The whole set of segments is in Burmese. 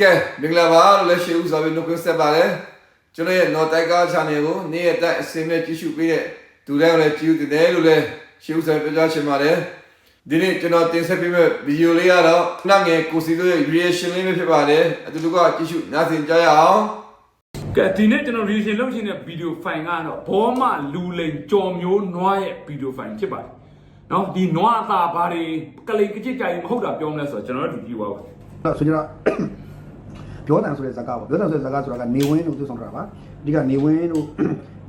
ကဲမင်္ဂလာပါလို့လည်းရှေ့ဦးစွာပြီးနှုတ်ခွန်းဆက်ပါတယ်ကျွန်တော်ရဲ့ North Tiger Channel ကိုနေ့ရက်တိုင်းအစီအမံကြည့်ရှုပေးတဲ့သူတိုင်းကိုလည်းကြည့်ဦးတယ်လို့လည်းရှေ့ဦးစွာပြောကြားချင်ပါတယ်ဒီနေ့ကျွန်တော်တင်ဆက်ပေးမယ့်ဗီဒီယိုလေးကတော့ခဏငယ်ကိုစီတို့ရဲ့ reaction လေးပဲဖြစ်ပါတယ်အတူတူကကြည့်ရှုနားဆင်ကြရအောင်ကဲဒီနေ့ကျွန်တော် reaction လုပ်ချင်တဲ့ video file ကတော့ဘောမလူလိန်ကြော်မျိုးနွားရဲ့ video file ဖြစ်ပါတယ်။နော်ဒီနွားအသားဘာတွေကလေးကကြစ်ကြိုင်မဟုတ်တာပြောမလဲဆိုတော့ကျွန်တော်တို့ဒီကြည့်ပါဦးအဲ့တော့ဆိုကြတော့ ပြောတန်ဆိုတဲ့ဇာတ်ကားပေါ့ပြောတန်ဆိုတဲ့ဇာတ်ကားဆိုတာကနေဝင်းတို့သူဆောင်ထားတာပါအဓိကနေဝင်းတို့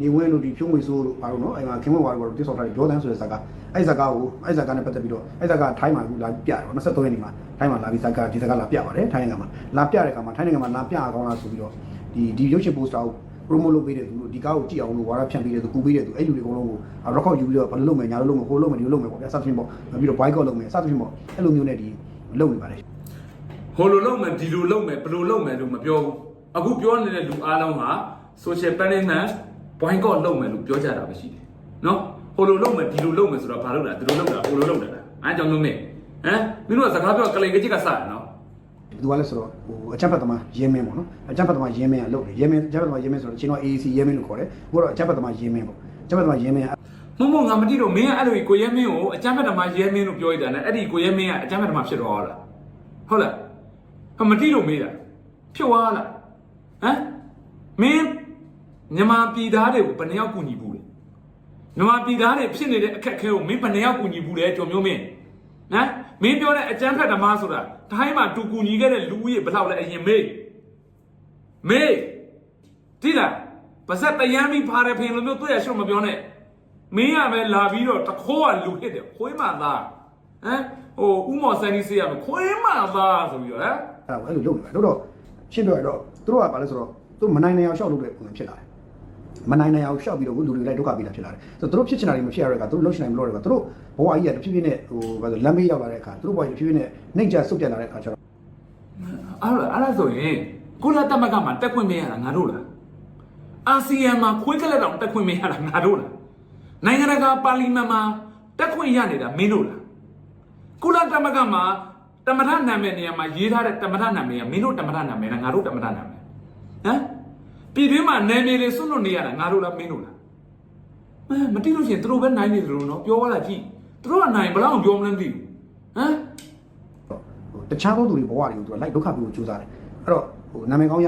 နေဝင်းတို့ဒီဖြုံးငွေဆိုးတို့ဘာလို့နော်အဲ့မှာခင်မွေးဝါတို့သူဆောင်ထားတယ်ပြောတန်ဆိုတဲ့ဇာတ်ကားအဲ့ဇာတ်ကားကိုအဲ့ဇာတ်ကားနဲ့ပတ်သက်ပြီးတော့အဲ့ဇာတ်ကားထိုင်းမှာလာပြတယ်ပေါ့23ရက်နေ့မှာထိုင်းမှာလာပြီးဇာတ်ကားဒီဇာတ်ကားလာပြပါတယ်ထိုင်းနိုင်ငံမှာလာပြတဲ့အခါမှာထိုင်းနိုင်ငံမှာလာပြအောင်လားဆိုပြီးတော့ဒီဒီရုပ်ရှင်ပိုစတာကို promo လုပ်ပေးတဲ့သူတို့ဒီကားကိုကြည့်အောင်လို့ဝါရဖြန့်ပေးတဲ့သူကူပေးတဲ့သူအဲ့လူတွေအကုန်လုံးကို record ယူပြီးတော့ဘာလို့လုပ်မယ်ညာလို့လုပ်မယ်ဟိုလုပ်မယ်ဒီလိုလုပ်မယ်ပေါ့ဗျာစသဖြင့်ပေါ့ပြီးတော့ boycott လုပ်မယ်စသဖြင့်ပေါ့အဲ့လိုမျိုးနဲ့ဒီလုပ်နေပါတယ်။ ဟိုလိုလုပ်မယ်ဒီလိုလုပ်မယ်ဘယ်လိုလုပ်မယ်လို့မပြောဘူး။အခုပြောနေတဲ့လူအားလုံးဟာ social punishment boycott လုပ်မယ်လို့ပြောကြတာပဲရှိတယ်။နော်ဟိုလိုလုပ်မယ်ဒီလိုလုပ်မယ်ဆိုတော့ဘာလုပ်တာဒီလိုလုပ်တာဟိုလိုလုပ်တာလား။အဲကြောင့်လို့မေဟမ်မင်းတို့ကစကားပြောကလေးကကြစ်ကစရနော်သူကလည်းဆိုတော့ဟိုအချက်ဖတ်သမားရင်းမင်းပေါ့နော်အချက်ဖတ်သမားရင်းမင်းကလုပ်တယ်ရင်းမင်းအချက်ဖတ်သမားရင်းမင်းဆိုတော့ချင်းတော့ AAC ရင်းမင်းလို့ခေါ်တယ်ဘို့တော့အချက်ဖတ်သမားရင်းမင်းပေါ့အချက်ဖတ်သမားရင်းမင်းကမမငါမတိတော့မင်းကအဲ့လိုကိုရဲမင်းကိုအကြမ်းဖက်ဓမ္မရဲမင်းလို့ပြောရတာနဲ့အဲ့ဒီကိုရဲမင်းကအကြမ်းဖက်ဓမ္မဖြစ်တော့လားဟုတ်လားဟ မတိတော့မေးတာဖြစ်သွားလားဟမ်မင်းမြန်မာပြည်သားတွေကိုဘယ်နှယောက်ကူညီဘူးလဲမြန်မာပြည်သားတွေဖြစ်နေတဲ့အခက်အခဲကိုမင်းဘယ်နှယောက်ကူညီဘူးလဲကြော်မျိုးမင်းဟမ်မင်းပြောတဲ့အကြမ်းဖက်ဓမ္မဆိုတာတိုင်းမှာတူကူညီခဲ့တဲ့လူဦးရေဘယ်လောက်လဲအရင်မေးမေးတိလားပါဇက်တယမ်းပြီးဖားတယ်ဖင်လိုမျိုးတွေ့ရရှုံမပြောနဲ့မင်းရမယ်လာပြီးတော့တခိုးကလူဟစ်တယ်ခွေးမသားဟမ်ဟိုဥမော်ဆန်နီစေးရမယ်ခွေးမသားဆိုပြီးတော့ဟမ်အဲ့ ဒါကိုအဲ့လိုလုပ်နေတာတို့တော့ရှင်းပြောရတော့သူတို့ကဘာလဲဆိုတော့သူမနိုင်နိုင်အောင်ရှောက်လုပ်တဲ့ပုံစံဖြစ်လာတယ်မနိုင်နိုင်အောင်ရှောက်ပြီးတော့လူတွေလိုက်ဒုက္ခပေးတာဖြစ်လာတယ်ဆိုတော့သူတို့ဖြစ်ချင်တာတွေမဖြစ်ရတဲ့အခါသူတို့လှုပ်ရှင်နိုင်မလို့တဲ့အခါသူတို့ဘဝကြီးကတဖြည်းဖြည်းနဲ့ဟိုဘာလို့လမ်းမေးရောက်လာတဲ့အခါသူတို့ဘဝကြီးတဖြည်းဖြည်းနဲ့နှိမ့်ချဆုတ်တက်လာတဲ့အခါကျတော့အဲ့ဒါအဲ့ဒါဆိုရင်ကုလသမဂ္ဂမှာတက်ခွင့်မရတာငါတို့လားအာဆီယံမှာခွေးကလက်တောင်တက်ခွင့်မရတာငါတို့လားနိုင်ငံတကာပါလီမန်မှာတက်ခွင့်ရနေတာမင်းတို့လားကုလသမဂ္ဂမှာ တမထနာမည်နေရာမှာရေးထားတဲ့တမထနာမည်ကမင်းတို့တမထနာမည်လားငါတို့တမထနာမည်ဟမ်ပြည်တွင်းမှာနယ်မြေတွေဆွတ်လွတ်နေရတာငါတို့လားမင်းတို့လားအဲမတိလို့ရှိရင်သူတို့ပဲနိုင်နေတယ်လို့နော်ပြောရတာကြည့်သူတို့ကနိုင်ဘယ်လောက်ပြောမလဲမသိဘူးဟမ်ဟိုတခြားသောသူတွေဘဝတွေကိုသူကလိုက်ဒုက္ခပေးဖို့ကြိုးစားတယ်အဲ့တော့ဟိုနာမည်ကောင်းရ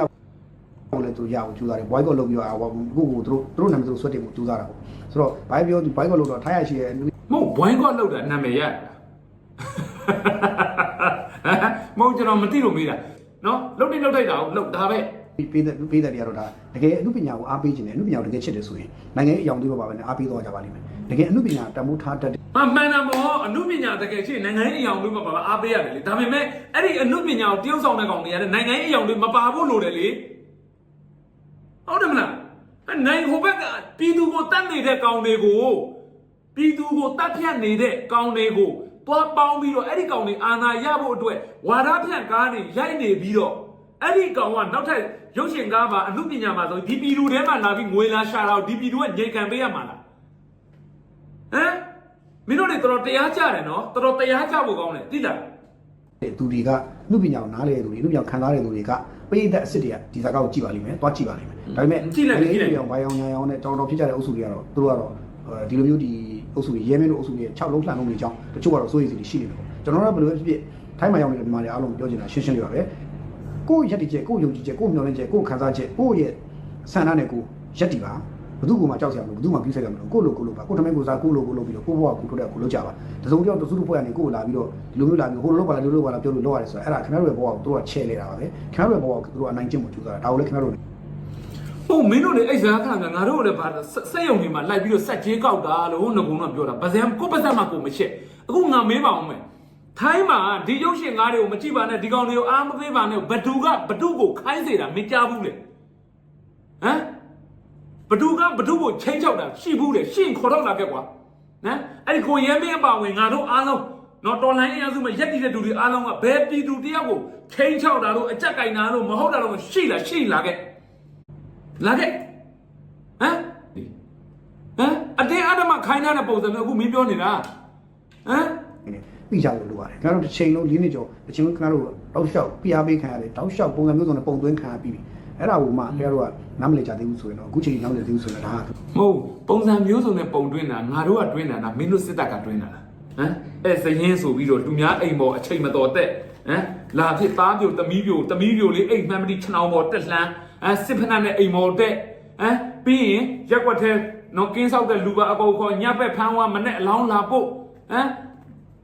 ဖို့လည်းသူရအောင်ကြိုးစားတယ် boycott လုပ်ပြီးတော့အာကိုကိုသူတို့သူတို့နာမည်သူဆွတ်တင်ဖို့ကြိုးစားတာပေါ့ဆိုတော့ဘာပြောသူ boycott လုပ်တော့ထားရရှိရဲ့မဟုတ်ဘွိုင်းကော့လောက်တာနာမည်ရတာ မဟုတ်ကျွန်တော်မသိလို့မေးတာနော်လုတ်တိလုတ်ထိုက်တာကိုလုတ်ဒါပဲပေးတဲ့ပေးတဲ့တွေကတော့ဒါတကယ်အမှုပညာကိုအားပေးခြင်းနဲ့အမှုပညာကိုတကယ်ချစ်တယ်ဆိုရင်နိုင်ငံရေးအယောင်တွေပါပဲနဲ့အားပေးတော့ကြပါလိမ့်မယ်တကယ်အမှုပညာတမိုးထားတတ်တယ်မမှန်တာမောအမှုပညာတကယ်ရှိရင်နိုင်ငံရေးအယောင်တွေမပါပါအားပေးရတယ်လေဒါပေမဲ့အဲ့ဒီအမှုပညာကိုတယောက်ဆောင်တဲ့ကောင်တွေရတယ်နိုင်ငံရေးအယောင်တွေမပါဖို့လိုတယ်လေဟုတ်တယ်မလားအဲ့နိုင်ဟိုဘက်ကပြည်သူကိုတတ်နေတဲ့ကောင်တွေကိုပြည်သူကိုတတ်ဖြတ်နေတဲ့ကောင်တွေကို သွားပေါင်းပြီးတော့အဲ့ဒီကောင်တွေအာဏာရဖို့အတွက်ဝါဒဖြန့်ကားတွေရိုက်နေပြီးတော့အဲ့ဒီကောင်ကနောက်ထပ်ရုပ်ရှင်ကားပါအမှုပညာမှာဆိုဒီပြည်သူထဲမှာလာပြီးငွေလာရှာတော့ဒီပြည်သူကငြိမ်ခံပေးရမှာလားဟမ်မင်းတို့တွေတော်တော်တရားကြတယ်နော်တော်တော်တရားကြဖို့ကောင်းတယ်သိလားသူတွေကအမှုပညာကိုနားလေတဲ့သူတွေအမှုပညာကိုခံစားတဲ့သူတွေကပိဋကအစ်စ်တွေကဒီဇာတ်ကောက်ကိုကြည့်ပါလိမ့်မယ်တွားကြည့်ပါလိမ့်မယ်ဒါပေမဲ့အောင်ဘာအောင်ညာအောင်နဲ့တော်တော်ဖြစ်ကြတဲ့အုပ်စုတွေကတော့သူတို့ကတော့ဒီလိုမျိုးဒီ အုပ်စုတွေရဲမင်းတို့အုပ်စုတွေ6လုံးလှန်လုံးတွေအကြောင်းတချို့ကတော့စိုးရိမ်စိတ်တွေရှိနေတယ်ပေါ့ကျွန်တော်တို့ကဘယ်လိုဖြစ်ဖြစ်ထိုင်းမှာရောက်နေတဲ့မြန်မာတွေအားလုံးပြောချင်တာရှင်းရှင်းလေးပါပဲကိုယ့်ရက်တည်ချက်ကိုယ့်ယုံကြည်ချက်ကိုယ့်မျှော်လင့်ချက်ကိုယ့်ခံစားချက်ကိုယ့်ရဲ့ဆန္ဒနဲ့ကိုယ်ရက်တည်ပါဘယ်သူ့ကိုမှကြောက်စရာမလိုဘယ်သူမှပြုဆိုင်ရမလို့ကိုယ့်လိုကိုယ်လိုပါကိုယ်ထမင်းကိုယ်စားကိုယ့်လိုကိုယ်လိုပြီးတော့ကိုယ့်ဘဝကိုယ်ထုတ်တဲ့ကိုယ်လုပ်ကြပါတစုံတယောက်တစုတစ်ဖွဲ့ကနေကိုယ်လာပြီးတော့ဒီလိုမျိုးလာပြီးဟိုလိုလုပ်ပါလားဒီလိုလုပ်ပါလားပြောလို့လုပ်ရတယ်ဆိုတော့အဲ့ဒါခင်ဗျားတို့ရဲ့ဘဝကိုသူတို့ကချဲ့နေတာပါပဲခင်ဗျားတို့ရဲ့ဘဝကိုသူတို့ကအနိုင်ကျင့်မှုကြိုးစားတာဒါကိုလည်းခင်ဗျားတို့ ဟုတ်မင်းတို့တွေအဲ့ဇာတ်ခါကငါတို့လည်းဗာစက်ယုံတွေမှာလိုက်ပြီးတော့စက်ကြီးကောက်တာလို့ငကုံတော့ပြောတာဗဇံကိုပစံမှာကိုမရှက်အခုငါမေးပါအောင်မယ်ထိုင်းမှာဒီရုပ်ရှင်ကားတွေကိုမကြည့်ပါနဲ့ဒီကောင်တွေကိုအားမပေးပါနဲ့ဘဒူကဘဒူကိုခိုင်းစေတာမကြားဘူးလေဟမ်ဘဒူကဘဒူကိုချိန်ချောက်တာရှိဘူးလေရှင့်ခေါ်တော့လာခဲ့ကွာနော်အဲ့ဒီကိုရဲမင်းအပါဝင်ငါတို့အားလုံးနော်တော်လိုင်းအင်အားစုမှာရက်တည်တဲ့လူတွေအားလုံးကဘယ်ပြည်သူတယောက်ကိုချိန်ချောက်တာလို့အကြက်ကင်တာလို့မဟုတ်တာလို့ရှိလားရှိလာခဲ့ လာခဲ့ဟမ်ဟမ်အတင်းအဓမ္မခိုင်းထားတဲ့ပုံစံမျိုးအခုမင်းပြောနေတာဟမ်နပြီးကြလို့လိုပါတယ်ခင်ဗျားတို့တစ်ချိန်လုံး၄နှစ်ကျော်တစ်ချိန်လုံးခင်ဗျားတို့တောက်လျှောက်ပြားပေးခံရတယ်တောက်လျှောက်ပုံစံမျိုးစုံနဲ့ပုံသွင်းခံရပြီးပြီအဲ့ဒါကိုမှခင်ဗျားတို့ကနားမလည်ကြသေးဘူးဆိုရင်တော့အခုချိန်နားမလည်သေးဘူးဆိုရင်ဒါကမဟုတ်ပုံစံမျိုးစုံနဲ့ပုံတွင်းတာငါတို့ကတွင်းတာဒါမင်းတို့စစ်တပ်ကတွင်းတာလားဟမ်အဲစရင်ဆိုပြီးတော့လူများအိမ်ပေါ်အချိန်မတော်တဲ့ဟမ်လာဖြစ်သားပြိုတမီးပြိုတမီးပြိုလေးအိမ်မှန်မတိခြေနောင်ပေါ်တက်လှမ်း ဟမ်စစ်ဖက်နဲ့အိမ်ပေါ်တက်ဟမ်ပြီးရင်ရက်ွက်ထဲနော်ကင်းဆောက်တဲ့လူကအကုန်ခေါ်ညက်ဘက်ဖမ်းဝါမနဲ့အလောင်းလာဖို့ဟမ်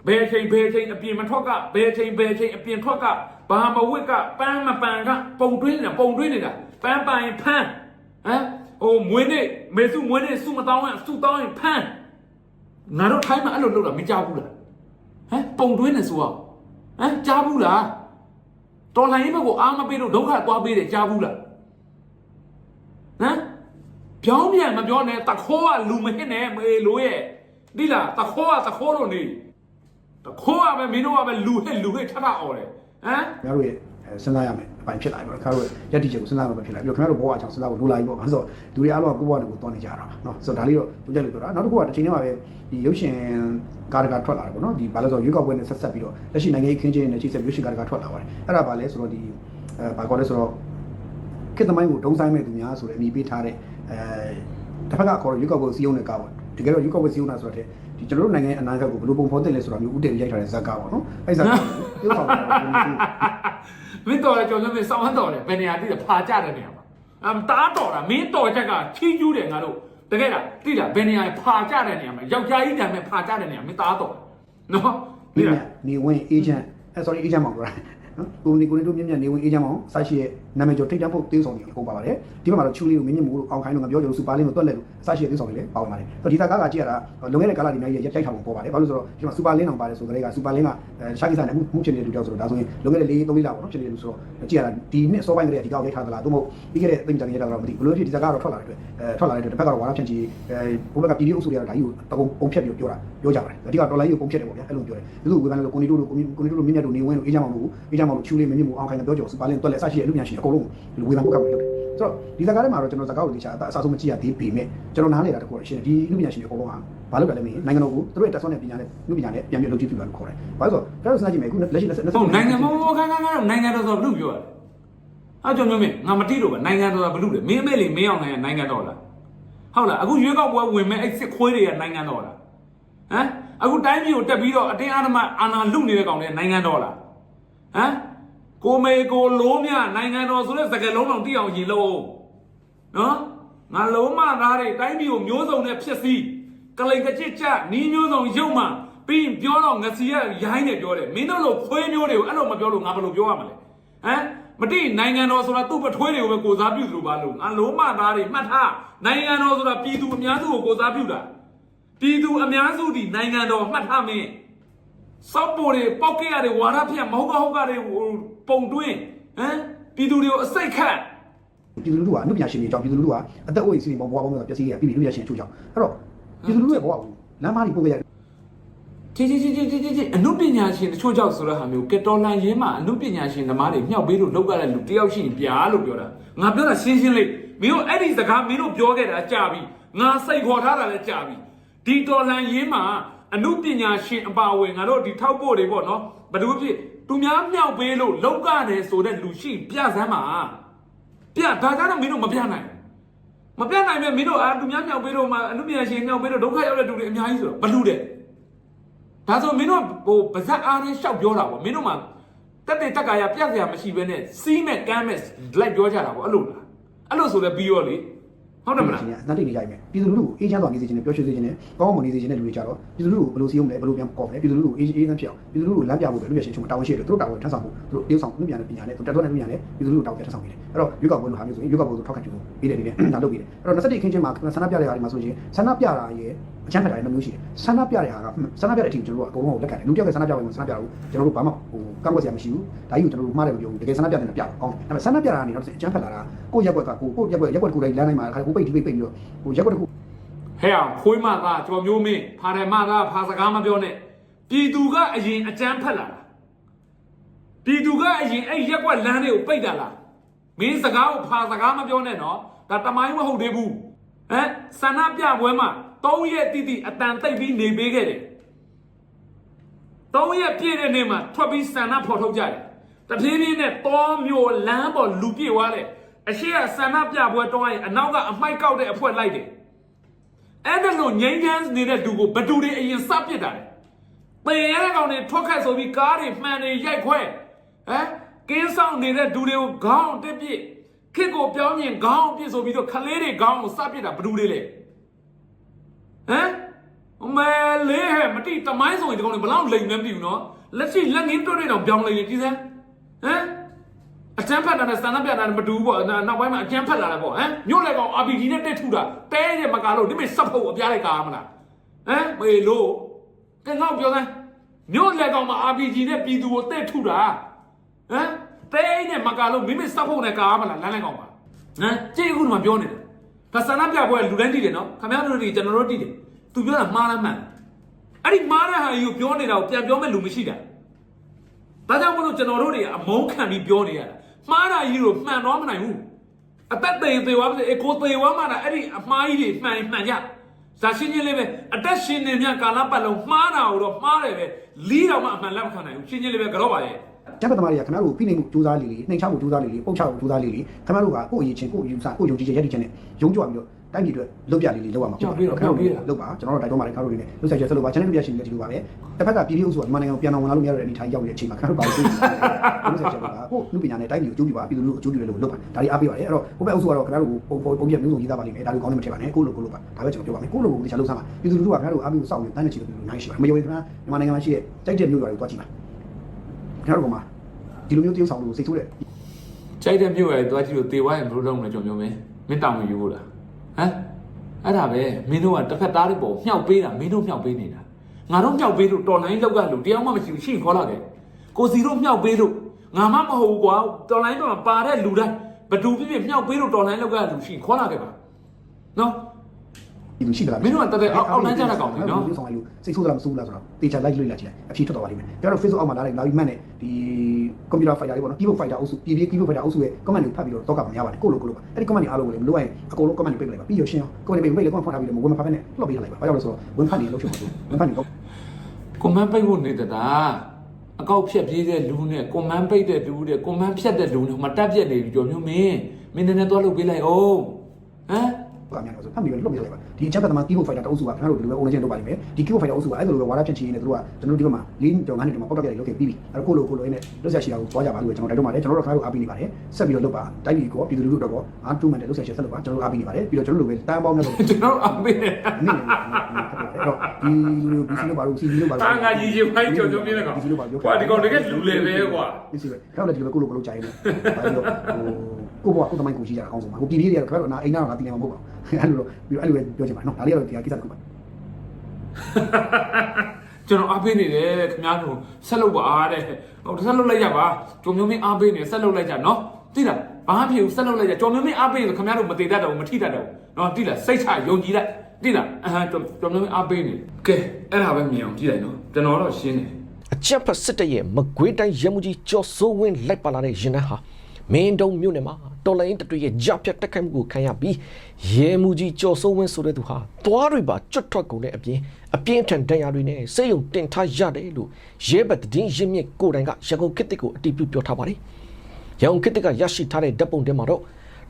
ဘယ်ချိန်ဘယ်ချိန်အပြင်မထွက်ကဘယ်ချိန်ဘယ်ချိန်အပြင်ထွက်ကဘာမဝစ်ကပန်းမပန်ကပုံတွင်းနေတာပုံတွင်းနေတာပန်းပန်ဖမ်းဟမ်ဟိုမွေးနေ့မေစုမွေးနေ့စုမတောင်းရင်စုတောင်းရင်ဖမ်းငါတို့ထိုင်းမှာအဲ့လိုလုပ်တာမကြောက်ဘူးလားဟမ်ပုံတွင်းနေဆိုတော့ဟမ်ကြားဘူးလားတော်လိုင်းဘက်ကိုအားမပေးလို့ဒုက္ခသွားပေးတယ်ကြားဘူးလားဟမ် ပြောင်းပြန်မပြောနဲ့တခိုးကလူမဟစ်နဲ့မေလိုရဲ့တိလားတခိုးကတခိုးတို့နေတခိုးကပဲမင်းတို့ကပဲလူဟစ်လူဟစ်ထထအော်တယ်ဟမ်ခင်ဗျားတို့ရဲ့စဉ်းစားရမယ်အပိုင်းဖြစ်လာပြီပေါ့ခင်ဗျားတို့ရက်တိချက်ကိုစဉ်းစားရမယ်ဖြစ်လာပြီတော့ခင်ဗျားတို့ဘဝအကြောင်းစဉ်းစားဖို့လိုလာပြီပေါ့ဆိုတော့လူတွေအားလုံးကကိုယ့်ဘဝတွေကိုသွားနေကြတာပါနော်ဆိုတော့ဒါလေးတော့ပြောချက်လို့ပြောတာနောက်တစ်ခုကတစ်ချိန်တည်းမှာပဲဒီရုပ်ရှင်ကာရကာထွက်လာတယ်ပေါ့နော်ဒီဘာလို့ဆိုတော့ရွေးကောက်ပွဲနဲ့ဆက်ဆက်ပြီးတော့လက်ရှိနိုင်ငံရေးခင်းကျင်းနဲ့ချိတ်ဆက်ရုပ်ရှင်ကာရကာထွက်လာပါတယ်အဲ့ဒါဘာလဲဆိုတော့ဒီအဲဘာကောလဲဆိုတော့ခေတ်သမိုင်းကိုဒုံဆိုင်မဲ့သူများဆိုတဲ့အမည်ပေးထားတဲ့ အဲတစ်ဖက်ကခေါ်တော့ရွေးကောက်ပွဲစီးရုံးတဲ့ကားပေါ့တကယ်တော့ရွေးကောက်ပွဲစီးရုံးတာဆိုတော့ဒီကျွန်တော်တို့နိုင်ငံအနာဂတ်ကိုဘယ်လိုပုံဖော်တင်လဲဆိုတာမျိုးဥတည်ရိုက်ထားတဲ့ဇာတ်ကားပေါ့နော်အဲ့ဇာတ်ကားကိုပြုတ်ဆောင်တာကိုမင်းတော်ရကြော်လို့မင်းစောင်းဟန်တော်တယ်ဘယ်နေရာတိတယ်ဖာကြတဲ့နေရာမှာအမ်တားတော်တာမင်းတော်ချက်ကချီးကျူးတယ်ငါတို့တကယ်လားတိလားဘယ်နေရာဖာကြတဲ့နေရာမှာယောက်ျားကြီးတံမဲ့ဖာကြတဲ့နေရာမင်းတားတော်နော်ဒီတိလားနေဝင် agent အဲ sorry agent မောင်ပြောတာ နော်ကိုနီကိုနီတို့မြင့်မြတ်နေဝင် agent မောင်စာရှိရဲ့နာမည်ကျော်ထိတ်တန့်ဖို့တင်းဆောင်နေပုံပါပါတယ်ဒီဘက်မှာတော့ချူလေးကိုမြင့်မြတ်မို့လို့အောင်ခိုင်းလို့ငါပြောကြလို့စူပါလင်းကိုတွက်လက်လို့စာရှိရဲ့တင်းဆောင်တွေလည်းပါဝင်ပါတယ်ဆိုတော့ဒီတာကားကကြည့်ရတာလုံခဲ့တဲ့ကာလဒီနေ့ရဲ့ရိုက်ထိုက်ထားပုံပေါ်ပါတယ်ဘာလို့ဆိုတော့ဒီမှာစူပါလင်းအောင်ပါတယ်ဆိုကြတဲ့ကစူပါလင်းကအဲရှာကိစ္စနဲ့မှုမှုဖြစ်နေတဲ့လူကြောက်ဆိုတော့ဒါဆိုရင်လုံခဲ့တဲ့၄၃လပေါ့နော်ဖြစ်နေတဲ့လူဆိုတော့ကြည့်ရတာဒီနှစ်စောပိုင်းကလေးကဒီကောက်ရိုက်ထားသလားသို့မဟုတ်ပြီးခဲ့တဲ့သိမ့်တန်ရိုက်ထားတာတော့မသိဘူးဘလို့ဖြစ်ဒီဇာကတော့ထွက်လာတဲ့အတွက်အဲထွက်လာတဲ့အတွက်တစ်ဖက်ကတော့ဝါရဖြန့်ချီအဲဘိုးဘက်ကပြည်ပြည်အုပ်စုတွေကတော့ဒါကြီးကိုတကုံပုံဖြတ်ပြီးပြောတာပြောကြပါတယ်အဓိကဒေါ်လာကြီးကိုပုံဖြတ်တယ်ပေါ့ဗျာအဲ့လိုပြောတယ်ဒီလိုဝေဖန်လို့ကိုနီတို့တို့ကိုနီတို့တို့မြင့်မြတ်တို့နေဝင်တို့အေးချမ်းမောင်တို့အေးချမ်းမောင်တို့ချူလေးမြင့်မြတ်မို့အောင်ခိုင်းတယ်ပြောကြစူပါလင်းတွက်လက်အစရှိရဲ့လူပြန်ရှိအကုန်လုံးဒီဝေဖန်ပုတ်ကပ်လုပ်တယ်ဆိုတော့ဒီဇာတ်ကားထဲမှာတော့ကျွန်တော်ဇာတ်ကားကိုတေချာအအစားဆုံးမကြည့်ရသေးပေမဲ့ကျွန်တော်နားလေတာတခုတော့ရှင်းတယ်ဒီလူပြန်ရှိအကုန်လုံးဟာဘာလို့လဲလဲမင်းနိုင်ငံတော်ကိုသူတို့ရဲ့တက်ဆွမ်းတဲ့ပညာနဲ့လူပညာနဲ့ပြန်ပြီးလုပ်ကြည့်ပြပါလို့ခေါ်တယ်ဘာလို့ဆိုတော့ကျွန်တော်စဉ်းစားကြည့်မယ်အခုလက်ရှိလက်ဟုတ်နိုင်ငံမဟုတ်ခါခါခါနိုင်ငံတော်ဆိုဘလူပြောရတယ်အဲ့ကြောင့်မျိုးမင်းငါမတိလို့ပဲနိုင်ငံတော်ကဘလူလေမင်းမဲလေမင်းအောင်နိုင်ငံနိုင်ငံတော်လားဟုတ်လားအခုရွေးကောက်ပွဲဝင်မဲ့အဲ့စစ်ခွေးတွေကနိုင်ငံတော်လားဟမ်အခုတိုင်းပြည်ကိုတက်ပြီးတော့အတင်းအဓမ္မအာဏာလုနေတဲ့ကောင်တွေနိုင်ငံတော်လား ဟမ်ကိုမေကိုလုံးမြနိုင်ငံတော်ဆိုတဲ့စကားလုံးတော့တိအောင်ရင်လို့နော်ငါလုံးမသားတွေတိုင်းပြည်ကိုမျိုးစုံနဲ့ဖြစ်စည်းကလိန်ကကြစ်ချနီးမျိုးစုံရုပ်မှပြီးရင်ပြောတော့ငစီရရိုင်းနေပြောတယ်မင်းတို့လိုခွေးမျိုးတွေကိုအဲ့လိုမပြောလို့ငါဘယ်လိုပြောရမလဲဟမ်မတိနိုင်ငံတော်ဆိုတာသူ့ပထွေးတွေကိုပဲကိုစားပြုလို့ပါလို့ငါလုံးမသားတွေမှတ်ထားနိုင်ငံတော်ဆိုတာပြည်သူအများစုကိုကိုစားပြုတာပြည်သူအများစုဒီနိုင်ငံတော်မှတ်ထားမင်း စောက်ပေါ်တွေပေါက်ကြရတယ်ဝါရဖြတ်မဟုတ်ကဟုတ်ကတွေပုံတွင်းဟမ်ပြည်သူတွေကိုအစိတ်ခတ်ပြည်သူလူထုကအမှုပညာရှင်တွေအကြောင်းပြည်သူလူထုကအသက်အိုးအိမ်စီးပုံဘဝပေါင်းမျိုးပျက်စီးရပြည်ပြည်လူပညာရှင်အချို့ကြောင့်အဲ့တော့ပြည်သူလူထုရဲ့ဘဝကိုလမ်းမကြီးပို့ခဲ့ရချီချီချီချီချီချီအနုပညာရှင်တချို့ကြောင့်ဆိုတဲ့ဟာမျိုးကက်တော်လန်ရင်းမှာအနုပညာရှင်သမားတွေမြောက်ပေးလို့လောက်ကတဲ့လူတယောက်ရှိရင်ပြားလို့ပြောတာငါပြောတာရှင်းရှင်းလေးမင်းတို့အဲ့ဒီစကားမင်းတို့ပြောခဲ့တာကြာပြီငါစိတ်ခေါ်ထားတာလည်းကြာပြီဒီတော်လန်ရင်းမှာ အနုပညာရှင်အပါဝင်ငါတို့ဒီထောက်ဖို့တွေပေါ့နော်ဘယ်သူဖြစ်သူများမြောက်ပေးလို့လောက်ကတယ်ဆိုတဲ့လူရှိပြစမ်းပါပြဒါကြတော့မင်းတို့မပြနိုင်ဘူးမပြတ်နိုင်မဲ့မင်းတို့အာသူများမြောက်ပေးတော့မှအနုပညာရှင်မြောက်ပေးတော့ဒုက္ခရောက်တဲ့လူတွေအများကြီးဆိုတော့ဘလူတဲ့ဒါဆိုမင်းတို့ဟိုပါဇက်အားနဲ့ရှောက်ပြောတာပေါ့မင်းတို့မှတက်တဲ့တက်ကာရပြတ်စရာမရှိဘဲနဲ့စီးမဲ့ကမ်းမဲ့လိုက်ပြောကြတာပေါ့အဲ့လိုလားအဲ့လိုဆိုလဲပြီးရောလေ ဟုတ်တယ်မလားအတန်းတိတ်နေကြိုက်မယ်ပြည်သူလူထုကိုအေးချမ်းစွာနေစေခြင်းနဲ့ပျော်ရွှင်စေခြင်းနဲ့ကောင်းမွန်နေစေခြင်းနဲ့လူတွေကြတော့ပြည်သူလူထုကိုဘယ်လိုစီးရုံးလဲဘယ်လိုပြန်ကော်မလဲပြည်သူလူထုကိုအေးအေးချမ်းဖြစ်အောင်ပြည်သူလူထုကိုလမ်းပြဖို့လူရရှင်ချုံတာဝန်ရှိတယ်သူတို့တာဝန်ထမ်းဆောင်ဖို့သူတို့တေးဆောင်လူပညာနဲ့ပညာနဲ့တက်တော့တဲ့ပညာနဲ့ပြည်သူလူထုတာဝန်ထမ်းဆောင်နေတယ်အဲ့တော့ရွေးကောက်ပွဲလိုဟာမျိုးဆိုရင်ရွေးကောက်ပွဲကိုထောက်ခံကြည့်လို့ပြီးတယ်ဒီနေ့ဒါလုပ်ပြီးတယ်အဲ့တော့21ခင်းချင်းမှာဆန္ဒပြတဲ့ဟာဒီမှာဆိုရင်ဆန္ဒပြတာရဲ့ အချမ်းဖက်တာရဲ့မျိုးရှိတယ်ဆန္ဒပြတဲ့ဟာကဆန္ဒပြတဲ့အချိန်ကျွန်တော်တို့ကအကုန်လုံးကိုလက်ခံတယ်လူတယောက်ကဆန္ဒပြဝင်ဆန္ဒပြတော့ကျွန်တော်တို့ဘာမှဟိုကန့်ကွက်စရာမရှိဘူးဒါကြီးကိုကျွန်တော်တို့မှားတယ်မပြောဘူးတကယ်ဆန္ဒပြတယ်ပြအောင်အဲ့ဒါဆန္ဒပြတာကနေတော့အချမ်းဖက်လာတာကိုရက်ကွက်ကကိုကိုရက်ကွက်ရက်ကွက်ကိုတိုင်းလမ်းတိုင်းမှာခါကိုပိတ်ဒီပိတ်ပိတ်ပြီးတော့ဟိုရက်ကွက်တစ်ခုဟဲ့အောင်ခွေးမသားကျော်မျိုးမင်းဖာတယ်မသားဖာစကားမပြောနဲ့ပြည်သူကအရင်အကြမ်းဖက်လာတာပြည်သူကအရင်အဲ့ရက်ကွက်လမ်းတွေကိုပိတ်တာလားမင်းစကားကိုဖာစကားမပြောနဲ့နော်ဒါတမိုင်းမဟုတ်သေးဘူးဟမ်ဆန္ဒပြပွဲမှာ ၃ရက်တိတိအတန်တိတ်ပြီးနေပေးခဲ့တယ်သုံးရက်ပြည့်တဲ့နေ့မှာထွက်ပြီးဆန္ဒဖော်ထုတ်ကြတယ်တပြေးပြေးနဲ့တောမျိုးလမ်းပေါ်လူပြေသွားတယ်အရှိကဆန္ဒပြပွဲတောင်းရင်အနောက်ကအမိုက်ကောက်တဲ့အဖွဲလိုက်တယ်အဲ့ဒါလို့ငိမ့်ချမ်းနေတဲ့သူကိုဘသူတွေအရင်စပစ်တာလေပင်ရဲကောင်တွေထွက်ခတ်ဆိုပြီးကားတွေမှန်တွေရိုက်ခွဲဟမ်ကင်းဆောင်နေတဲ့သူတွေကိုခေါင်းတစ်ပြစ်ခစ်ကိုပြောင်းရင်ခေါင်းပြစ်ဆိုပြီးတော့ခလေးတွေခေါင်းကိုစပစ်တာဘသူတွေလဲ ဟမ်အမဲလေးဟဲ့မတိတမိုင်းဆိုရင်ဒီကောင်တွေဘလောက်လိမ်နေပြီနော်လက်ရှိလက်ငင်းတွတ်တွေတော့ပြောင်းလိမ်နေကြည့်စမ်းဟမ်အကျန်းဖတ်တာနဲ့စတန်ဒတ်ပြတာနဲ့မတူဘူးပေါ့နောက်ပိုင်းမှာအကျန်းဖတ်လာတယ်ပေါ့ဟမ်ညို့လေကောင် RPG နဲ့တက်ထူတာတဲတဲ့မကားလို့ဒီမေစပ်ဖို့အပြားလိုက်ကားမလားဟမ်မေလို့ကဲငေါ့ပြောစမ်းညို့လေကောင်မှာ RPG နဲ့ပြည်သူကိုတက်ထူတာဟမ်တဲနဲ့မကားလို့မိမိစပ်ဖို့နဲ့ကားမလားလမ်းလိုက်ကောင်ပါဟမ်ကြည့်အခုဒီမှာပြောနေတယ် ဒါစတန်ဒတ်ပြပွဲလူတိုင်းတည်တယ်နော်ခင်ဗျားတို့တွေကျွန်တော်တို့တည်တယ်သူပြောတာမှားလားမှန်အဲ့ဒီမှားတဲ့ဟာကြီးကိုပြောနေတာကိုပြန်ပြောမဲ့လူမရှိတာဒါကြောင့်မလို့ကျွန်တော်တို့တွေကအမုန်းခံပြီးပြောနေရတာမှားတာကြီးကိုမှန်တော့မနိုင်ဘူးအသက်သေးသေးသွားပြီအကိုသေးသွားမှလားအဲ့ဒီအမှားကြီးတွေမှန်မှန်ကြဇာရှင်းချင်းလေးပဲအသက်ရှင်နေမြကာလပတ်လုံးမှားတာကိုတော့မှားတယ်ပဲလီးတော့မှအမှန်လက်မခံနိုင်ဘူးရှင်းချင်းလေးပဲကြောပါရဲ့ ကျပ်ပသမားတွေကခင်ဗျားတို့ဖိနှိပ်မှုကြိုးစားလေးလေးနှိမ်ချမှုကြိုးစားလေးလေးပုတ်ချမှုကြိုးစားလေးလေးခင်ဗျားတို့ကကိုယ့်အရေးချင်းကိုယ့်အယူဆကိုယ့်ယုံကြည်ချက်ရည်တည်ချက်နဲ့ယုံကြွပြီးတော့တိုင်းပြည်အတွက်လုပ်ပြလေးလေးလုပ်ရမှာခင်ဗျားတို့လုပ်ပါကျွန်တော်တို့တိုက်တွန်းပါတယ်ခင်ဗျားတို့တွေနဲ့လုပ်ဆိုင်ချက်ဆက်လုပ်ပါ channel ပြရှင်တွေဒီလိုပါပဲတစ်ဖက်ကပြည်ပြည်အုပ်စုကမြန်မာနိုင်ငံကိုပြန်တော်ဝင်လာလို့မရတဲ့အနေအထားရောက်နေတဲ့အချိန်မှာခင်ဗျားတို့ပါလို့လုပ်ဆိုင်ချက်လုပ်ပါကိုလူပညာနဲ့တိုင်းပြည်ကိုအကျိုးပြုပါပြည်သူလူကိုအကျိုးပြုတယ်လို့လုပ်ပါဒါလေးအားပေးပါတယ်အဲ့တော့ဟိုဘက်အုပ်စုကတော့ခင်ဗျားတို့ကိုပုံပုံပြမျိုးစုံရေးသားပါလိမ့်မယ်ဒါလိုကောင်းနေမထင်ပါနဲ့ကိုလိုကိုလိုပါဒါပဲကျွန်တော်ပြောပါမယ်ကိုလိုကိုတခြားလုပ်စားပါပြည်သူလူထုကခင်ဗျားတို့အားပေးဖို့စောင့်နေတန်းနေချင်တယ်လို့နိုင်ရှိပါမယုံရင်ခင်ဗျားမြန်မာနိုင်ငံမှာရှိတဲ့ကြိုက်တဲ့မျိုးရွာတွေကိုတွားကြည့်ပါ ခင်ဗျားတို့ကမှဒီလိုမျိုးတရုပ်ဆောင်လို့စိတ်ဆိုးတဲ့ကြိုက်တဲ့မြို့ရဲတွားကြည့်လို့တေဝါရင်ဘယ်လိုလုပ်မလဲကျွန်တော်ပြောမယ်မင်းတောင်းမယူဘူးလားဟမ်အဲ့ဒါပဲမင်းတို့ကတစ်ဖက်သားတွေပေါ်မြှောက်ပေးတာမင်းတို့မြှောက်ပေးနေတာငါတို့မြှောက်ပေးလို့တော်လိုင်းလောက်ကလို့တရားမှမရှိဘူးရှင်းခေါ်လာတယ်ကိုစီတို့မြှောက်ပေးလို့ငါမှမဟုတ်ဘူးကွာတော်လိုင်းတော့ပါတဲ့လူတိုင်းဘသူဖြစ်ဖြစ်မြှောက်ပေးလို့တော်လိုင်းလောက်ကလူရှင်းခေါ်လာခဲ့ပါနော် ဒီလိုရှိသလားမင်းတို့ကတက်တဲ့အောက်အောက်တန်းကျတဲ့ကောင်တွေနော်ဒီဆောင်လိုက်လို့စိတ်ဆိုးသလားမဆိုးဘူးလားဆိုတော့တေချာလိုက်လွှတ်လိုက်ကြည့်လိုက်အဖြေထွက်သွားပါလိမ့်မယ်ကျွန်တော် Facebook အောက်မှာလာလိုက်လာပြီးမှတ်နေဒီကွန်ပျူတာဖိုင်တာတွေပေါ့နော် keyboard fighter အုပ်စုပြည်ပြည် keyboard fighter အုပ်စုရဲ့ comment တွေဖတ်ပြီးတော့တော့ကမများပါနဲ့ကိုလိုကိုလိုပါအဲ့ဒီ comment တွေအားလုံးကိုလည်းမလို့ရင်အကုန်လုံး comment တွေပိတ်လိုက်ပါပြီးရရှင်းအောင် comment တွေပိတ်လိုက် comment ဖတ်ထားပြီးတော့ဝင်မဖတ်ဘဲနဲ့လှုပ်ပေးလိုက်ပါဘာကြောင့်လဲဆိုတော့ဝင်ဖတ်နေလို့ဖြစ်မှာလို့ဝင်ဖတ်နေတော့ကွန်မန့်ပိတ်ဖို့နေတာအကောက်ဖြက်ပြေးတဲ့လူနဲ့ကွန်မန့်ပိတ်တဲ့လူတဲ့ကွန်မန့်ဖြတ်တဲ့လူနဲ့မတက်ပြက်နေပြီကြော်မျိုးမင်းမင်းနည်းနည်းသွားလုပ်ပေးလိုက်အောင်ဟမ် ကများတော့ဆိုဖတ်ပြီးတော့လှုပ်ပေးလိုက်ပါဒီအချက်ပတ်သမား keyboard fighter တအုပ်စုကခင်ဗျားတို့ဒီလိုပဲ online လုပ်ပါလိမ့်မယ်ဒီ keyboard fighter အုပ်စုကအဲ့လိုလိုပဲဝါဒဖြန့်ချီနေတယ်သူတို့ကကျွန်တော်တို့ဒီဘက်မှာ၄ကြော်၅နှစ်ဒီမှာပေါက်တော့ကြတယ်လုပ်ခဲ့ပြီးပြီအဲ့ကိုလိုကိုလိုနဲ့လွတ်ဆက်ရှိတာကိုသွားကြပါလို့ကျွန်တော်တိုက်တွန်းပါတယ်ကျွန်တော်တို့ခင်ဗျားတို့အားပေးနေပါတယ်ဆက်ပြီးတော့လုပ်ပါတိုက်ပြီးကောပြည်သူလူထုတော့ကောအားတူးမှန်တယ်လွတ်ဆက်ရှိဆက်လုပ်ပါကျွန်တော်တို့အားပေးနေပါတယ်ပြီးတော့ကျွန်တော်တို့လိုပဲတန်းပေါင်းနဲ့ဆိုကျွန်တော်အမေနဲ့အနည်းငယ်အဲ့တော့ဒီလူ BC လို့ပါလို့ CD လို့ပါလို့အာငါကြီးကြီးဖိုင်းကြော်ကြော်ပြနေကောင် BC လို့ပါလို့ကွာဒီကောင်တကယ်လူလေပဲကွာ BC ပဲတော့လည်းဒီလိုပဲကိုလိုကိုလိုကြိုင်နေဒါပြီးတော့ဟို ကိုဘွားကိုတမိုင်းကိုရှိကြတာအကောင်းဆုံးပါဟိုပြည်ပြည်တွေကတော့ခင်ဗျားတို့နာအိမ်နာတော့နာတင်နေမှာမဟုတ်ပါဘူးအဲ့လိုတော့ပြီးတော့အဲ့လိုပဲပြောချင်ပါနော်ဒါလေးကတော့ဒီကိစ္စတစ်ခုပါကျွန်တော်အားပေးနေတယ်ခင်ဗျားတို့ဆက်လုပ်ပါတဲ့ဟုတ်ဆက်လုပ်လိုက်ကြပါကြော်မျိုးမင်းအားပေးနေဆက်လုပ်လိုက်ကြနော်သိလားဘာမှဖြစ်ဘူးဆက်လုပ်လိုက်ကြကြော်မျိုးမင်းအားပေးနေခင်ဗျားတို့မတည်တတ်တော့မထိတတ်တော့နော်သိလားစိတ်ချယုံကြည်လိုက်သိလားအဟမ်းကြော်မျိုးမင်းအားပေးနေကဲအဲ့ဒါပဲမြင်အောင်ကြည့်လိုက်နော်ကျွန်တော်တော့ရှင်းတယ်အကြက်ဖက်စစ်တပ်ရဲ့မကွေးတိုင်းရဲမှုကြီးကျော်စိုးဝင်းလိုက်ပါလာတဲ့ရင်နှန်းဟာမင်းတုံမြို့နယ်မှာ တော်လိုင်းတတွေရဲ့ကြပြတ်တက်ခိုက်မှုကိုခံရပြီးရဲမှုကြီးကျော်စိုးဝင်းဆိုတဲ့သူဟာသွားတွေပါကျွတ်ထွက်ကုန်တဲ့အပြင်အပြင်းထန်ဒဏ်ရာတွေနဲ့စိတ်ယုံတင်ထားရတယ်လို့ရဲဘက်သတင်းရင်းမြစ်ကိုယ်တိုင်ကရန်ကုန်ခေတ်တစ်ကိုအတည်ပြုပြောထားပါတယ်။ရန်ကုန်ခေတ်တစ်ကရရှိထားတဲ့ဓာတ်ပုံထဲမှာတော့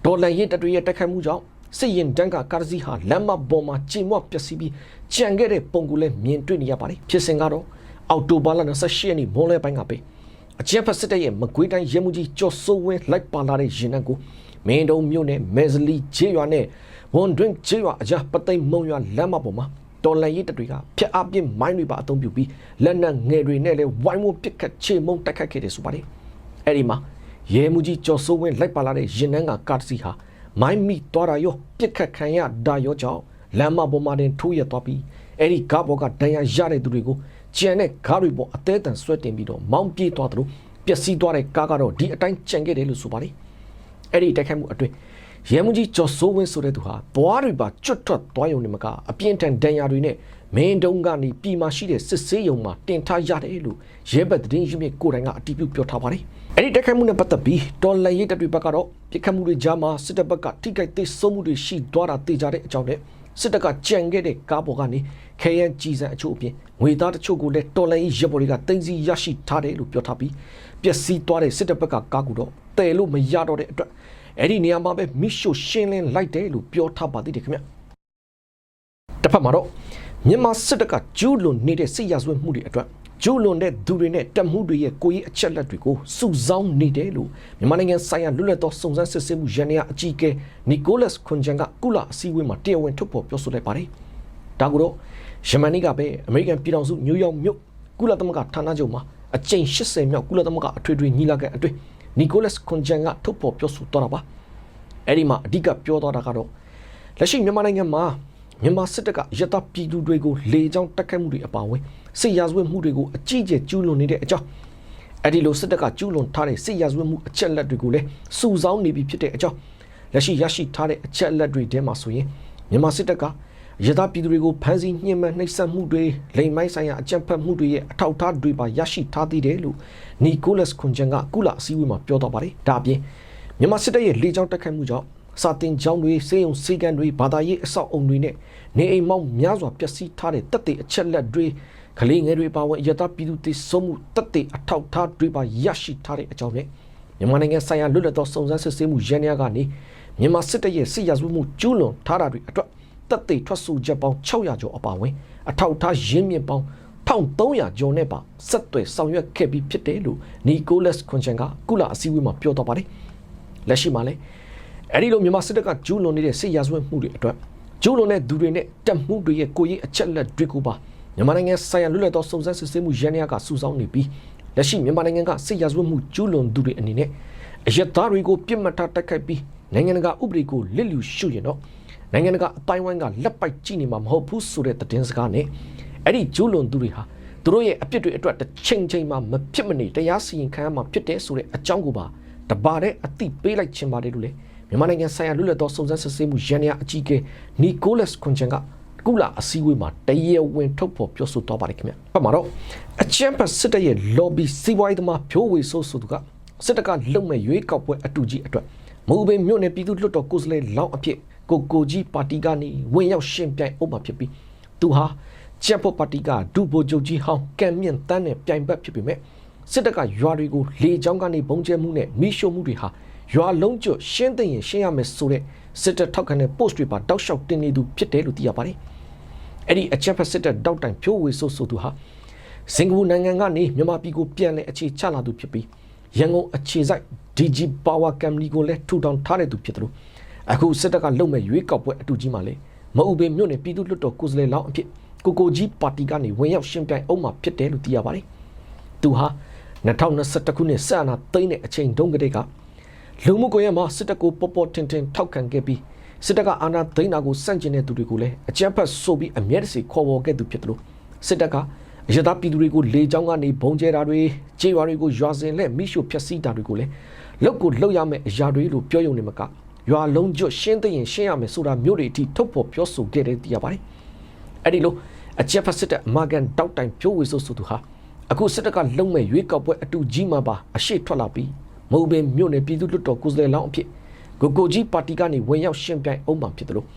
ဒေါ်လာရင်းတတွေရဲ့တက်ခိုက်မှုကြောင့်စစ်ရင်တန်းကကားစီးဟာလမ်းမပေါ်မှာချိန်မွပျက်စီးပြီးကြံခဲ့တဲ့ပုံကိုလည်းမြင်တွေ့နေရပါတယ်။ဖြစ်စဉ်ကတော့အောက်တိုဘာလ28ရက်နေ့မွန်းလယ်ပိုင်းကပဲ အကြံဖက်စစ်တပ်ရဲ့မကွေးတိုင်းရဲမှုကြီးကျော်စိုးဝင်းလိုက်ပါလာတဲ့ရင်နှံကိုမင်းတုံမြို့နယ်မဲဇလီကျေးရွာနဲ့ဝန်တွင်းကျေးရွာအကြားပသိမ်မုံရွာလမ်းမပေါ်မှာတော်လန်ရေးတပ်တွေကဖျက်အပြစ်မိုင်းတွေပါအသုံးပြုပြီးလက်နက်ငယ်တွေနဲ့လည်းဝိုင်းဝန်းပစ်ခတ်ချေမှုန်းတိုက်ခတ်ခဲ့တယ်ဆိုပါတယ်အဲ့ဒီမှာရဲမှုကြီးကျော်စိုးဝင်းလိုက်ပါလာတဲ့ရင်နှံကကားတစ်စီးဟာမိုင်းမိသွားတာရောပစ်ခတ်ခံရတာရောကြောင့်လမ်းမပေါ်မှာတင်ထိုးရသွားပြီးအဲ့ဒီကားပေါ်ကဒဏ်ရာရတဲ့သူတွေကို ကျန်တဲ့ကားတွေပေါ်အသေးအတန်ဆွဲတင်ပြီးတော့မောင်းပြေးသွားသလိုပျက်စီးသွားတဲ့ကားကတော့ဒီအတိုင်းကျန်ခဲ့တယ်လို့ဆိုပါတယ်။အဲ့ဒီတိုက်ခိုက်မှုအတွင်းရဲမှုကြီးကျော်စိုးဝင်းဆိုတဲ့သူဟာဘွားတွေပါကျွတ်ထွက်သွားရုံနဲ့မကအပြင်းထန်ဒဏ်ရာတွေနဲ့မင်းတုံးကနေပြည်မှာရှိတဲ့စစ်ဆေးရုံမှာတင်ထားရတယ်လို့ရဲဘက်သတင်းရင်းမြစ်ကိုယ်တိုင်ကအတည်ပြုပြောထားပါတယ်။အဲ့ဒီတိုက်ခိုက်မှုနဲ့ပတ်သက်ပြီးတော်လန်ရေးတပ်တွေဘက်ကတော့ပြစ်ခတ်မှုတွေကြားမှာစစ်တပ်ဘက်ကထိခိုက်သိမ်းဆုံးမှုတွေရှိသွားတာသိကြတဲ့အကြောင်းနဲ့စစ်တပ်ကကြံခဲ့တဲ့ကားပေါ်ကနေ ခဲယမ်းကြီးစံအချို့အပြင်ငွေသားတချို့ကိုလည်းတော်လိုင်းရပ်ပေါ်တွေကတင်စီရရှိထားတယ်လို့ပြောထားပြီးပျက်စီးသွားတဲ့စစ်တပ်ဘက်ကကားကူတော့တည်လို့မရတော့တဲ့အတွက်အဲ့ဒီနေရာမှာပဲမိရှို့ရှင်းလင်းလိုက်တယ်လို့ပြောထားပါသေးတယ်ခင်ဗျတစ်ဖက်မှာတော့မြန်မာစစ်တပ်ကကျူးလွန်နေတဲ့စစ်ရာဇဝတ်မှုတွေအတွက်ကျူးလွန်တဲ့သူတွေနဲ့တပ်မှုတွေရဲ့ကိုယ်ရေးအချက်လက်တွေကိုစုဆောင်းနေတယ်လို့မြန်မာနိုင်ငံဆိုင်ရာလွတ်လပ်သောစုံစမ်းစစ်ဆေးမှုရန်ရာအကြီးအကဲနီကိုလတ်ခွန်ဂျန်ကကုလအစည်းအဝေးမှာတရားဝင်ထုတ်ဖော်ပြောဆိုလိုက်ပါတယ်။ဒါကိုတော့ ယမန်နေ့ကပဲအမေရိကန်ပြည်ထောင်စုနယူးယောက်မြို့ကုလသမဂ္ဂဌာနချုပ်မှာအကြိမ်80မြောက်ကုလသမဂ္ဂအထွေထွေညီလာခံအတွင်းနီကိုလတ်ခွန်ဂျန်ကထုတ်ဖော်ပြောဆိုသွားတာပါ။အဲ့ဒီမှာအဓိကပြောသွားတာကတော့လက်ရှိမြန်မာနိုင်ငံမှာမြန်မာစစ်တပ်ကရတပြည်သူတွေကိုလေကြောင်းတက်ခတ်မှုတွေအပါအဝင်စစ်ရာဇဝတ်မှုတွေကိုအကြီးအကျယ်ကျူးလွန်နေတဲ့အကြောင်းအဲ့ဒီလိုစစ်တပ်ကကျူးလွန်ထားတဲ့စစ်ရာဇဝတ်မှုအချက်လက်တွေကိုလည်းစုဆောင်းနေပြီဖြစ်တဲ့အကြောင်းလက်ရှိရရှိထားတဲ့အချက်လက်တွေထဲမှာဆိုရင်မြန်မာစစ်တပ်က ရတပြည်သူတွေကိုဖမ်းဆီးညှဉ်းပန်းနှိပ်စက်မှုတွေလိမ်မိုင်းဆိုင်ရာအကြမ်းဖက်မှုတွေရဲ့အထောက်အထားတွေပါရရှိထားသေးတယ်လို့နီကိုလတ်ခွန်ဂျန်ကကုလအစည်းအဝေးမှာပြောသွားပါတယ်ဒါအပြင်မြန်မာစစ်တပ်ရဲ့လေကြောင်းတက်ခတ်မှုကြောင့်စာတင်ကျောင်းတွေစေယုံစေကန်တွေဘာသာရေးအဆောက်အုံတွေနဲ့နေအိမ်မောင်းများစွာပျက်စီးထားတဲ့တပ်တွေအချက်လက်တွေကလေးငယ်တွေပါဝင်ရတပြည်သူတွေစုံမှုတပ်တွေအထောက်ထားတွေပါရရှိထားတဲ့အကြောင်းနဲ့မြန်မာနိုင်ငံဆိုင်ရာလွတ်လပ်သောစုံစမ်းစစ်ဆေးမှုရန်ရာကနေမြန်မာစစ်တပ်ရဲ့စစ်ရာဇဝတ်မှုကျူးလွန်ထားတာတွေအတွက် တပ်တွေထွက်ဆိုချက်ပေါင်း600ကျော်အပါဝင်အထောက်ထားရင်းမြစ်ပေါင်း1300ကျော်နဲ့ပါဆက်သွယ်ဆောင်ရွက်ခဲ့ပြီးဖြစ်တယ်လို့နီကိုလတ်ခွန်ချန်ကကုလအစည်းအဝေးမှာပြောတော့ပါတယ်လက်ရှိမှာလည်းအဲ့ဒီလိုမြန်မာစစ်တပ်ကကျူးလွန်နေတဲ့စစ်ရာဇဝတ်မှုတွေအတွက်ကျူးလွန်တဲ့သူတွေနဲ့တပ်မှုတွေရဲ့ကိုယ်ရေးအချက်လက်တွေကိုပါမြန်မာနိုင်ငံဆိုင်ရာလွတ်လပ်သောစုံစမ်းစစ်ဆေးမှုရန်ရာကစုဆောင်းနေပြီးလက်ရှိမြန်မာနိုင်ငံကစစ်ရာဇဝတ်မှုကျူးလွန်သူတွေအနေနဲ့အယက်သားတွေကိုပြစ်မှတ်ထားတိုက်ခိုက်ပြီးနိုင်ငံတကာဥပဒေကိုလစ်လျူရှုရင်တော့ နိုင်ငံတကာအတိုင်းဝိုင်းကလက်ပိုက်ကြည့်နေမှာမဟုတ်ဘူးဆိုတဲ့သတင်းစကားနဲ့အဲ့ဒီကျူးလွန်သူတွေဟာသူတို့ရဲ့အပြစ်တွေအတွက်တစ်ချိန်ချိန်မှာမဖြစ်မနေတရားစီရင်ခံရမှာဖြစ်တဲ့ဆိုတဲ့အကြောင်းကိုပါတပါတဲ့အသိပေးလိုက်ခြင်းပါတယ်လို့လေမြန်မာနိုင်ငံဆိုင်ရာလွတ်လပ်သောစုံစမ်းစစ်ဆေးမှုရန်ရာအကြီးအကဲနီကိုလတ်ခွန်ချန်ကကုလအစည်းအဝေးမှာတရေဝင်ထုတ်ဖော်ပြောဆိုသွားပါတယ်ခင်ဗျ။ပတ်မှာတော့အချမ်းပတ်စစ်တပ်ရဲ့ lobby စီးပွားရေးသမားဖြိုးဝေဆိုးဆိုသူကစစ်တပ်ကလုံမဲ့ရွေးကောက်ပွဲအတူကြီးအတွက်မဟုတ်ဘဲမြို့နယ်ပြည်သူ့လွှတ်တော်ကိုယ်စားလှယ်လောင်းအဖြစ် ကိုကိုကြီးပါတီကနေဝင်ရောက်ရှင်ပြိုင်အုပ်မှာဖြစ်ပြီးသူဟာချက်ဖို့ပါတီကဒုဗိုလ်ချုပ်ကြီးဟောင်းကံမြင့်တန်းနဲ့ပြိုင်ဘက်ဖြစ်ပေမဲ့စစ်တပ်ကရွာတွေကိုလေကြောင်းကနေပုံကျဲမှုနဲ့မိရှို့မှုတွေဟာရွာလုံးကျွတ်ရှင်းသိရင်ရှင်းရမယ်ဆိုတဲ့စစ်တပ်ထောက်ခံတဲ့ post တွေပါတောက်လျှောက်တင်နေသူဖြစ်တယ်လို့သိရပါတယ်။အဲ့ဒီအချက်ဖက်စစ်တပ်တောက်တိုင်ဖြိုးဝေဆိုးဆိုသူဟာစင်ကာပူနိုင်ငံကနေမြန်မာပြည်ကိုပြန်လဲအခြေချလာသူဖြစ်ပြီးရန်ကုန်အခြေစိုက် DG Power Company ကိုလည်းထူထောင်ထားတဲ့သူဖြစ်တယ်လို့ အခုစစ်တပ်ကလုံမဲ့ရွေးကောက်ပွဲအတူကြီးမှာလေမအူပင်မြို့နယ်ပြည်သူ့လွှတ်တော်ကိုယ်စားလှယ်လောင်းအဖြစ်ကိုကိုကြီးပါတီကနေဝင်ရောက်ရှင်ပြိုင်အောင်မှာဖြစ်တယ်လို့သိရပါတယ်။သူဟာ2021ခုနှစ်ဆက်အာဏာသိမ်းတဲ့အချိန်တုန်းကတည်းကလူမှုကွန်ရက်မှာစစ်တပ်ကိုပေါ်ပေါ်တင်တင်ထောက်ခံခဲ့ပြီးစစ်တပ်ကအာဏာသိမ်းတာကိုစန့်ကျင်တဲ့သူတွေကိုလည်းအကြမ်းဖက်ဆိုပြီးအမျက်တစေခေါ်ပေါ်ခဲ့သူဖြစ်တယ်လို့စစ်တပ်ကအရသာပြည်သူတွေကိုလေကြောင်းကနေဘုံကျဲတာတွေကြေးရွာတွေကိုရွာစင်လက်မိရှို့ဖျက်ဆီးတာတွေကိုလည်းလောက်ကိုလောက်ရမယ့်အရာတွေလို့ပြောရုံနဲ့မက ရွာလုံးကျွတ်ရှင်းသိရင်ရှင်းရမယ်ဆိုတာမျိုးတွေအထိထုတ်ဖော်ပြောဆိုခဲ့တယ်သိရပါတယ်အဲ့ဒီလိုအကြမ်းဖက်စစ်တပ်အမကန်တောက်တိုင်ဖြိုးဝေဆိုဆိုသူဟာအခုစစ်တပ်ကလုံမဲ့ရွေးကောက်ပွဲအတူကြီးမှာပါအရှိထွက်လာပြီးမဟုတ်ပင်မြို့နယ်ပြည်သူ့လွှတ်တော်ကိုယ်စားလှယ်လောင်းအဖြစ်ကိုကိုကြီးပါတီကနေဝင်ရောက်ရှင်ပြိုင်အောင်မှာဖြစ်တယ်လို့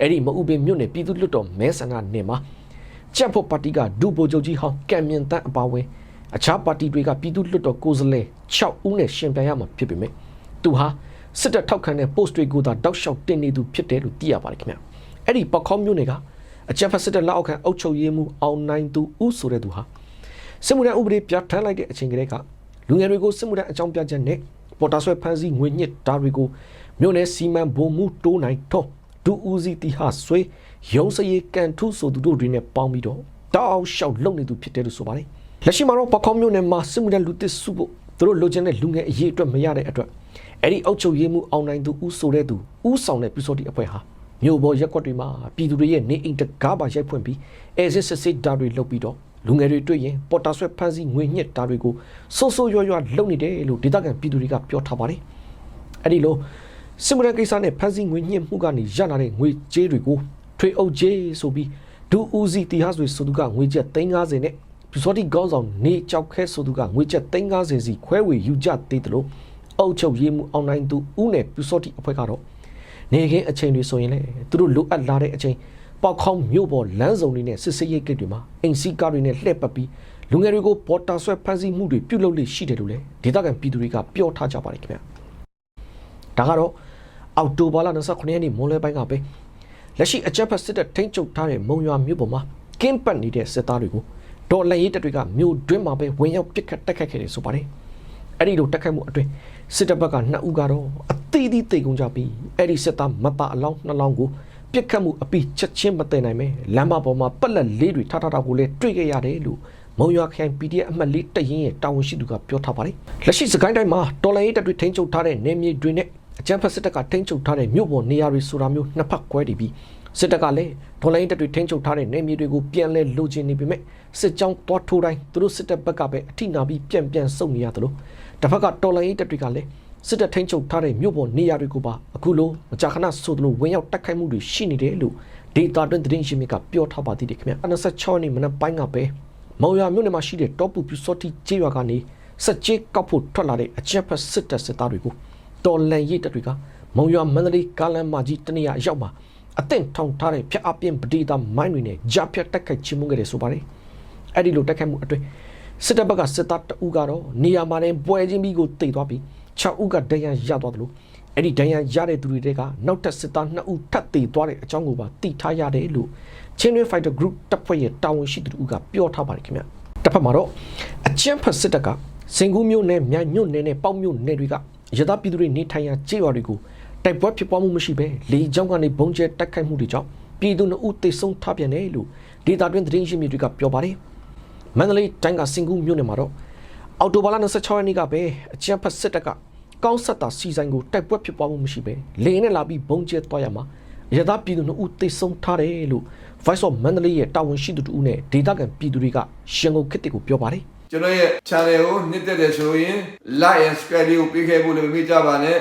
အဲ့ဒီမဟုတ်ပင်မြို့နယ်ပြည်သူ့လွှတ်တော်မဲဆန္ဒနယ်မှာချက်ဖို့ပါတီကဒုဗိုလ်ချုပ်ကြီးဟောင်းကံမြင့်တန်းအပါဝင်အခြားပါတီတွေကပြည်သူ့လွှတ်တော်ကိုယ်စားလှယ်6ဦးနဲ့ရှင်ပြိုင်ရမှာဖြစ်ပေမဲ့သူဟာ စစ်တပ်ထောက်ခံတဲ့ post တွေကိုသာတောက်လျှောက်တင်နေသူဖြစ်တယ်လို့သိရပါတယ်ခင်ဗျအဲ့ဒီပခေါမြို့နယ်ကအကြံဖတ်စစ်တပ်လက်အောက်ခံအုပ်ချုပ်ရေးမှုအောင်နိုင်သူဦးဆိုတဲ့သူဟာစစ်မှုထမ်းဥပဒေပြဋ္ဌာန်းလိုက်တဲ့အချိန်ကလေးကလူငယ်တွေကိုစစ်မှုထမ်းအကြောင်းပြချက်နဲ့ပေါ်တာဆွဲဖမ်းဆီးငွေညှစ်တာတွေကိုမြို့နယ်စီမံဘုံမှုတိုးနိုင်တော့ဒူဦးစီတီဟာဆွေရုံးစရေးကန်ထုဆိုသူတို့တွေနဲ့ပေါင်းပြီးတော့တောက်လျှောက်လုံနေသူဖြစ်တယ်လို့ဆိုပါတယ်လက်ရှိမှာတော့ပခေါမြို့နယ်မှာစစ်မှုထမ်းလူတစ်စုဖို့သူတို့လိုချင်တဲ့လူငယ်အရေးအတွက်မရတဲ့အတွက် အဲ့ဒီအုပ်ချုပ်ရေးမှုအောင်နိုင်သူဦးဆိုတဲ့သူဦးဆောင်တဲ့ပြည်စောတိအဖွဲ့ဟာမြို့ပေါ်ရက်ကွက်တွေမှာပြည်သူတွေရဲ့နေအိမ်တကားပါရိုက်ဖွင့်ပြီးအဲစစ်စစ်စစ်ဓာတ်တွေလုပ်ပြီးတော့လူငယ်တွေတွေ့ရင်ပေါ်တာဆွဲဖမ်းဆီးငွေညှစ်တာတွေကိုစိုးစိုးရွရွလုပ်နေတယ်လို့ဒေသခံပြည်သူတွေကပြောထားပါတယ်။အဲ့ဒီလိုစစ်မှုထမ်းကိစ္စနဲ့ဖမ်းဆီးငွေညှစ်မှုကနေရလာတဲ့ငွေကြေးတွေကိုထွေအုပ်ကြေးဆိုပြီးဒူဦးစီတီဟာဆိုဆိုသူကငွေကျပ်350နဲ့ပြစောတိကောင်းဆောင်နေကြောက်ခဲဆိုသူကငွေကျပ်350စီခွဲဝေယူကြသေးတယ်လို့ အုပ်ချုပ်ရေးမှုအောင်နိုင်သူဦးနယ်ပြစောတိအဖွဲ့ကတော့နေခင်းအချိန်တွေဆိုရင်လေသူတို့လိုအပ်လာတဲ့အချိန်ပေါက်ခေါင်းမြို့ပေါ်လမ်းစုံတွေနဲ့စစ်စေးရိတ်ကိတ်တွေမှာအင်စီကားတွေနဲ့လှည့်ပတ်ပြီးလူငယ်တွေကိုပေါ်တာဆွဲဖမ်းဆီးမှုတွေပြုလုပ်လေရှိတယ်လို့လည်းဒေသခံပြည်သူတွေကပြောထားကြပါတယ်ခင်ဗျာဒါကတော့အောက်တိုဘာလ29ရက်နေ့မွန်းလွဲပိုင်းကပဲလက်ရှိအကြက်ဖက်စစ်တပ်ထိန်းချုပ်ထားတဲ့မုံရွာမြို့ပေါ်မှာကင်းပတ်နေတဲ့စစ်သားတွေကိုဒေါ်လက်ရေးတပ်တွေကမြို့တွင်းမှာပဲဝင်ရောက်ပစ်ခတ်တိုက်ခတ်ခဲ့တယ်ဆိုပါတယ်အဲ့ဒီလိုတိုက်ခိုက်မှုအတွင်းစစ်တပ်ဘက်က2ဦးကတော့အသေးသေးတိတ်ကုန်ကြပြီးအဲ့ဒီစစ်သားမတ်တာအလောင်း2လောင်းကိုပြစ်ခတ်မှုအပြီးချက်ချင်းမတည်နိုင်ပဲလမ်းမပေါ်မှာပက်လက်လေးတွေထားထားတာကိုလည်းတွေ့ခဲ့ရတယ်လို့မုံရွာခိုင် PDF အမှတ်လေးတရင်ရဲ့တာဝန်ရှိသူကပြောထားပါတယ်လက်ရှိစကိုင်းတိုင်းမှာတော်လိုင်းရေးတပ်တွေထိန်းချုပ်ထားတဲ့နေမြေတွေနဲ့အကြမ်းဖက်စစ်တပ်ကထိန်းချုပ်ထားတဲ့မြို့ပေါ်နေရာတွေဆိုတာမျိုးနှစ်ဖက်ကွဲတည်ပြီးစစ်တပ်ကလည်း တော်လိုင်းရေးတပ်တွေထိန်းချုပ်ထားတဲ့နေမြေတွေကိုပြန်လဲလိုချင်နေပေမဲ့စစ်ကြောင်းတွားထိုးတိုင်းသူတို့စစ်တပ်ဘက်ကပဲအထိနာပြီးပြန်ပြန်ဆုတ်နေရတယ်လို့တစ်ဖက်ကတော်လိုင်းရေးတပ်တွေကလည်းစစ်တပ်ထိန်းချုပ်ထားတဲ့မြို့ပေါ်နေရာတွေကိုပါအခုလိုမကြာခဏဆိုသလိုဝင်ရောက်တိုက်ခိုက်မှုတွေရှိနေတယ်လို့ဒေတာတွင်သတင်းရှင်မြစ်ကပြောထားပါသေးတယ်ခင်ဗျာ26ရက်နေ့မနက်ပိုင်းကပဲမောင်ရွာမြို့နယ်မှာရှိတဲ့တောပူပြူစောတိကျေးရွာကနေစက်ကြေးကောက်ဖို့ထွက်လာတဲ့အကြက်ဖက်စစ်တပ်စစ်သားတွေကိုတော်လန်ရိတ်တပ်တွေကမုံရွာမန္တလေးကားလမ်းမကြီးတနေရာရောက်မှာ အသင့်ထောင်ထားတဲ့ဖျက်အပြင်းပဒေတာမိုင်းတွေနဲ့ဂျာဖြတ်တက်ခိုက်ချင်းမှုခဲ့တယ်ဆိုပါတယ်အဲ့ဒီလိုတက်ခိုက်မှုအတွင်းစစ်တပ်ဘက်ကစစ်သားတအူးကတော့နေရာမှာနဲ့ပွဲချင်းပြီးကိုတိတ်သွားပြီး6ဦးကဒဏ်ရာရသွားတယ်လို့အဲ့ဒီဒဏ်ရာရတဲ့သူတွေတဲကနောက်ထပ်စစ်သား2ဦးထပ်သေးသွားတဲ့အကြောင်းကိုပါသိထားရတယ်လို့ချင်းရွေး Fighter Group တပ်ဖွဲ့ရဲ့တာဝန်ရှိသူတို့ကပြောထားပါတယ်ခင်ဗျတစ်ဖက်မှာတော့အချမ်းဖတ်စစ်တပ်ကစင်ကူးမျိုးနဲ့မြိုင်ညွတ်နယ်နဲ့ပေါက်မျိုးနယ်တွေကရသပြည်သူတွေနေထိုင်ရာကျေးရွာတွေကို တိုက်ပွဲဖြစ်ပွားမှုမရှိဘဲလေကြောင်းကနေဘုံကျဲတိုက်ခိုက်မှုတွေကြောင့်ပြည်သူ2ဦးသေဆုံးထားပြန်တယ်လို့ဒေတာတွင်သတင်းရှင်မြစ်တွေကပြောပါတယ်မန္တလေးတိုင်းကစင်ကူးမျိုးနယ်မှာတော့အော်တိုဘာလ26ရက်နေ့ကပဲအချမ်းဖတ်စစ်တပ်ကကောင်းဆက်တာစီဆိုင်ကိုတိုက်ပွဲဖြစ်ပွားမှုမရှိဘဲလေနဲ့လာပြီးဘုံကျဲသွားရမှာရသပြည်သူ2ဦးသေဆုံးထားတယ်လို့ Voice of Mandalay ရဲ့တာဝန်ရှိသူတို့နဲ့ဒေတာကန်ပြည်သူတွေကရန်ကုန်ခေတ်ကိုပြောပါတယ်ကျွန်တော်ရဲ့ channel ကိုနှစ်သက်တယ်ဆိုရင် like and subscribe ကိုပေးခဲ့ဖို့လည်းမမေ့ကြပါနဲ့